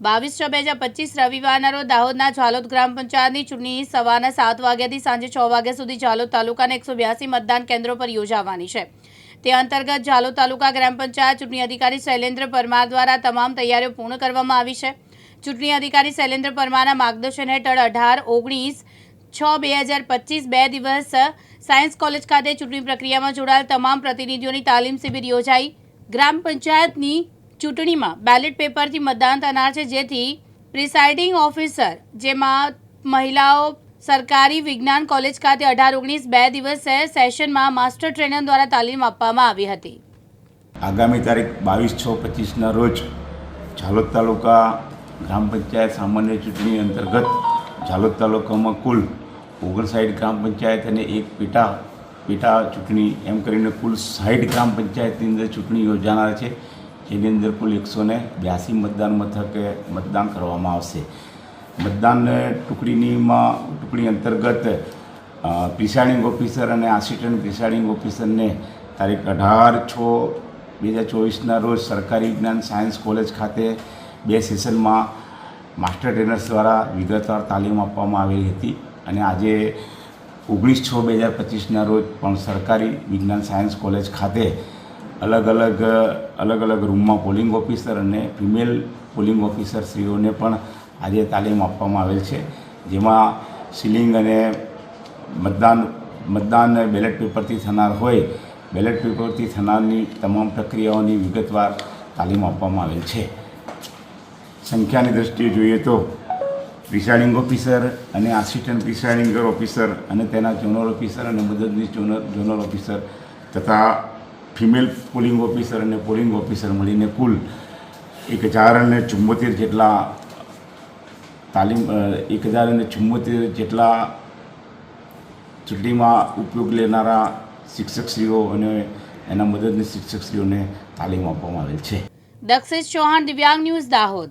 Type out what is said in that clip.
બાવીસ છ બે હજાર પચીસ રવિવારના રોજ દાહોદના ઝાલોદ ગ્રામ પંચાયતની ચૂંટણી સવારના સાત વાગ્યાથી સાંજે છ વાગ્યા સુધી ઝાલોદ તાલુકાના એકસો બ્યાસી મતદાન કેન્દ્રો પર યોજાવાની છે. તે અંતર્ગત ઝાલોદ તાલુકા ગ્રામ પંચાયત ચૂંટણી અધિકારી શૈલેન્દ્ર પરમાર દ્વારા તમામ તૈયારીઓ પૂર્ણ કરવામાં આવી છે. ચૂંટણી અધિકારી શૈલેન્દ્ર પરમારના માર્ગદર્શન હેઠળ અઢાર, ઓગણીસ, છ બે હજાર પચીસ બે દિવસ સાયન્સ કોલેજ ખાતે ચૂંટણી પ્રક્રિયામાં જોડાયેલ તમામ પ્રતિનિધિઓની તાલીમ શિબિર યોજાઈ. ગ્રામ પંચાયતની ચૂંટણીમાં બેલેટ પેપરથી મતદાન થનાર છે, જેથી પ્રિસાઇડિંગ ઓફિસર, જેમાં મહિલાઓ સરકારી વિજ્ઞાન કોલેજ ખાતે અઢાર ઓગણીસ બે દિવસે સેશનમાં માસ્ટર ટ્રેનર દ્વારા તાલીમ આપવામાં આવી હતી. આગામી તારીખ બાવીસ છ પચીસના રોજ ઝાલોદ તાલુકા ગ્રામ પંચાયત સામાન્ય ચૂંટણી અંતર્ગત ઝાલોદ તાલુકામાં કુલ ઓગણસાઠ ગ્રામ પંચાયત અને એક પેટા પેટા ચૂંટણી એમ કરીને કુલ સાઠ ગ્રામ પંચાયતની અંદર ચૂંટણી યોજાનાર છે. જેની અંદર કુલ એકસો ને બ્યાસી મતદાન મથકે મતદાન કરવામાં આવશે. મતદાન ટુકડીનીમાં, ટુકડી અંતર્ગત પ્રિસાઇડિંગ ઓફિસર અને આસિસ્ટન્ટ પ્રિસાઇડિંગ ઓફિસરને તારીખ અઢાર છ, બે હજાર ચોવીસના રોજ સરકારી વિજ્ઞાન સાયન્સ કોલેજ ખાતે બે સેશનમાં માસ્ટર ટ્રેનર્સ દ્વારા વિગતવાર તાલીમ આપવામાં આવેલી હતી અને આજે ઓગણીસ છ, બે હજાર પચીસના રોજ પણ સરકારી વિજ્ઞાન સાયન્સ કોલેજ ખાતે અલગ અલગ અલગ અલગ રૂમમાં પોલિંગ ઓફિસર અને ફિમેલ પોલિંગ ઓફિસર શ્રીઓને પણ આજે તાલીમ આપવામાં આવેલ છે. જેમાં સીલિંગ અને મતદાન મતદાન બેલેટ પેપરથી થનાર હોય, બેલેટ પેપરથી થનારની તમામ પ્રક્રિયાઓની વિગતવાર તાલીમ આપવામાં આવેલ છે. સંખ્યાની દ્રષ્ટિએ જોઈએ તો, પ્રિસાઇડિંગ ઓફિસર અને આસિસ્ટન્ટ પ્રિસાઇડિંગ ઓફિસર અને તેના ઝોનલ ઓફિસર અને મદદનીશ ઝોનલ ઝોનલ ઓફિસર તથા ફિમેલ પોલિંગ ઓફિસર અને પોલિંગ ઓફિસર મળીને કુલ એક હજાર અને ચુંમોતેર જેટલા તાલીમ એક હજાર અને ચુંમોતેર જેટલા ચૂંટણીમાં ઉપયોગ લેનારા શિક્ષકશ્રીઓ અને એના મદદની શિક્ષકશ્રીઓને તાલીમ આપવામાં આવેલ છે. દક્ષેશ ચૌહાણ દિવ્યાંગ ન્યૂઝ દાહોદ.